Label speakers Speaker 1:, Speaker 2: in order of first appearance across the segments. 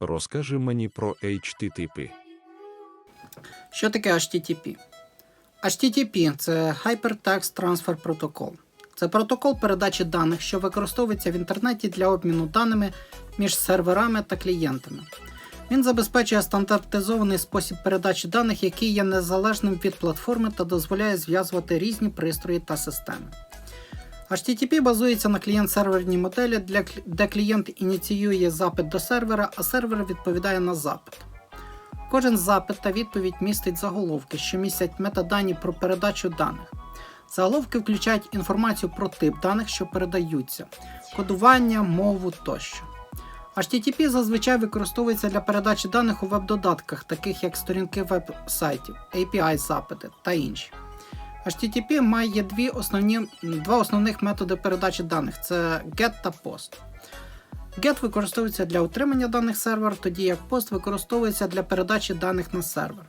Speaker 1: Розкажи мені про HTTP.
Speaker 2: Що таке HTTP? HTTP це Hypertext Transfer Protocol. Це протокол передачі даних, що використовується в інтернеті для обміну даними між серверами та клієнтами. Він забезпечує стандартизований спосіб передачі даних, який є незалежним від платформи та дозволяє зв'язувати різні пристрої та системи. HTTP базується на клієнт-серверній моделі, де клієнт ініціює запит до сервера, а сервер відповідає на запит. Кожен запит та відповідь містить заголовки, що містять метадані про передачу даних. Заголовки включають інформацію про тип даних, що передаються, кодування, мову тощо. HTTP зазвичай використовується для передачі даних у веб-додатках, таких як сторінки веб-сайтів, API-запити та інші. HTTP має дві основні, два основних методи передачі даних: це GET та POST. GET використовується для отримання даних сервера, тоді як POST використовується для передачі даних на сервер.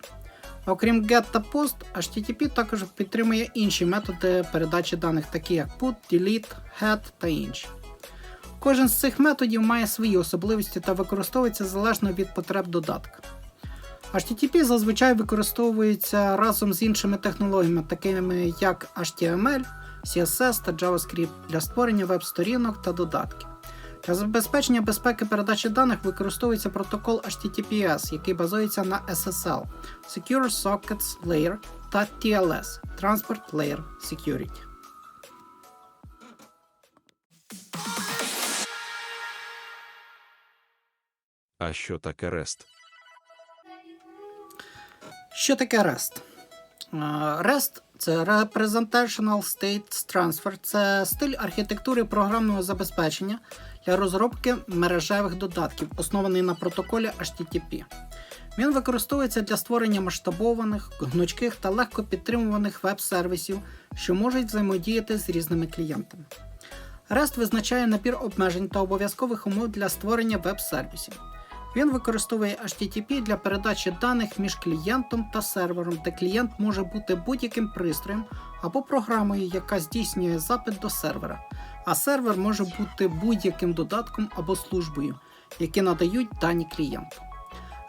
Speaker 2: Окрім GET та POST, HTTP також підтримує інші методи передачі даних, такі як put, delete, head та інші. Кожен з цих методів має свої особливості та використовується залежно від потреб додатка. HTTP зазвичай використовується разом з іншими технологіями, такими як HTML, CSS та JavaScript для створення веб-сторінок та додатків. Для забезпечення безпеки передачі даних використовується протокол HTTPS, який базується на SSL Secure Sockets Layer та TLS Transport Layer Security.
Speaker 1: А що таке REST?
Speaker 2: Що таке REST? Е, REST це Representational State Transfer, це стиль архітектури програмного забезпечення для розробки мережевих додатків, оснований на протоколі HTTP. Він використовується для створення масштабованих, гнучких та легко підтримуваних веб-сервісів, що можуть взаємодіяти з різними клієнтами. REST визначає набір обмежень та обов'язкових умов для створення веб-сервісів. Він використовує HTTP для передачі даних між клієнтом та сервером, де клієнт може бути будь-яким пристроєм або програмою, яка здійснює запит до сервера, а сервер може бути будь-яким додатком або службою, які надають дані клієнту.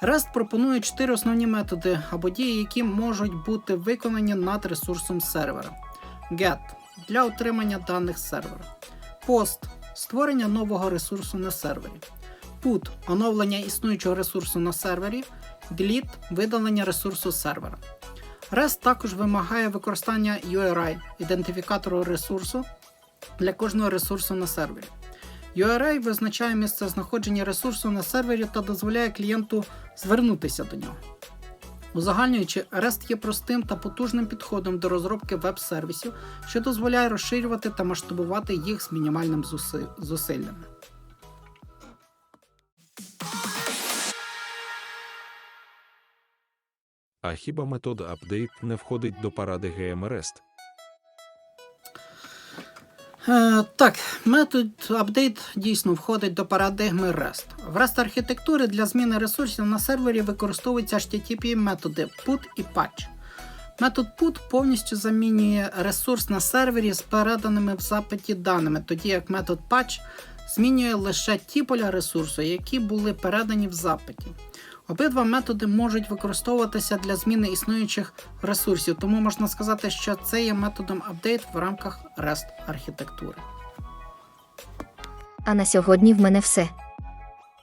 Speaker 2: REST пропонує чотири основні методи або дії, які можуть бути виконані над ресурсом сервера: GET для отримання даних сервера, POST створення нового ресурсу на сервері. Put оновлення існуючого ресурсу на сервері, Delete видалення ресурсу з сервера. REST також вимагає використання URI ідентифікатору ресурсу для кожного ресурсу на сервері. URI визначає місце знаходження ресурсу на сервері та дозволяє клієнту звернутися до нього. Узагальнюючи, REST є простим та потужним підходом до розробки веб-сервісів, що дозволяє розширювати та масштабувати їх з мінімальним зуси- зусиллям.
Speaker 1: А хіба метод update не входить до паради GMREST?
Speaker 2: Е, так, метод апдейт дійсно входить до парадигми REST. В REST архітектури для зміни ресурсів на сервері використовуються HTTP методи put і patch. Метод put повністю замінює ресурс на сервері з переданими в запиті даними, тоді як метод patch змінює лише ті поля ресурсу, які були передані в запиті. Обидва методи можуть використовуватися для зміни існуючих ресурсів, тому можна сказати, що це є методом апдейт в рамках REST архітектури.
Speaker 3: А на сьогодні в мене все.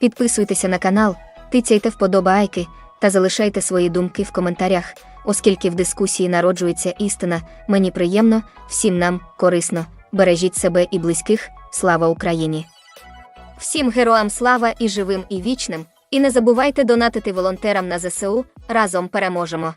Speaker 3: Підписуйтеся на канал, тицяйте вподобайки та залишайте свої думки в коментарях, оскільки в дискусії народжується істина, мені приємно, всім нам корисно. Бережіть себе і близьких. Слава Україні! Всім героям слава і живим, і вічним. І не забувайте донатити волонтерам на ЗСУ. Разом переможемо!